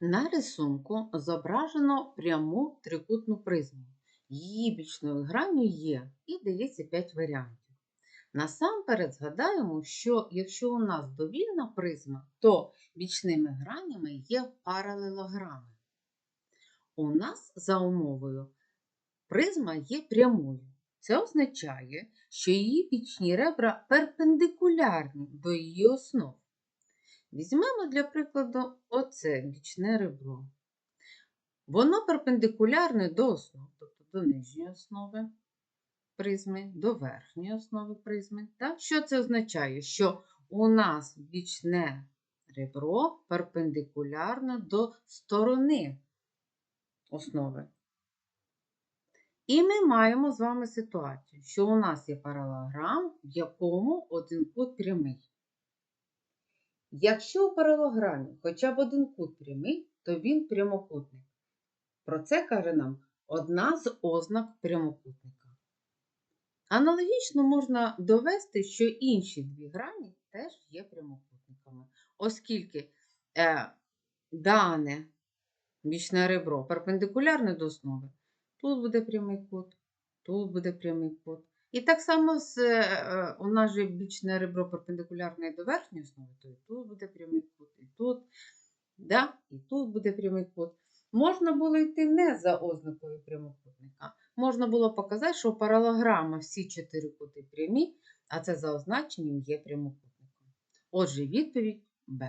На рисунку зображено пряму трикутну призму. Її бічною гранню є і дається 5 варіантів. Насамперед згадаємо, що якщо у нас довільна призма, то бічними гранями є паралелограми. У нас за умовою призма є прямою. Це означає, що її бічні ребра перпендикулярні до її основ. Візьмемо для прикладу оце бічне ребро. Воно перпендикулярне до основ, тобто до нижньої основи призми, до верхньої основи призми. Так? Що це означає? Що у нас бічне ребро перпендикулярне до сторони основи. І ми маємо з вами ситуацію, що у нас є паралограм, в якому один кут прямий. Якщо у паралограмі хоча б один кут прямий, то він прямокутник. Про це каже нам одна з ознак прямокутника. Аналогічно можна довести, що інші дві грані теж є прямокутниками, оскільки е, дане бічне ребро перпендикулярне до основи, тут буде прямий кут, тут буде прямий кут. І так само з, е, у нас же бічне ребро перпендикулярне до верхньої основи, то і тут буде прямий кут, і тут, да? і тут буде прямий кут. Можна було йти не за ознакою прямокутника. Можна було показати, що паралограма всі чотири кути прямі, а це за означенням є прямокутником. Отже, відповідь Б.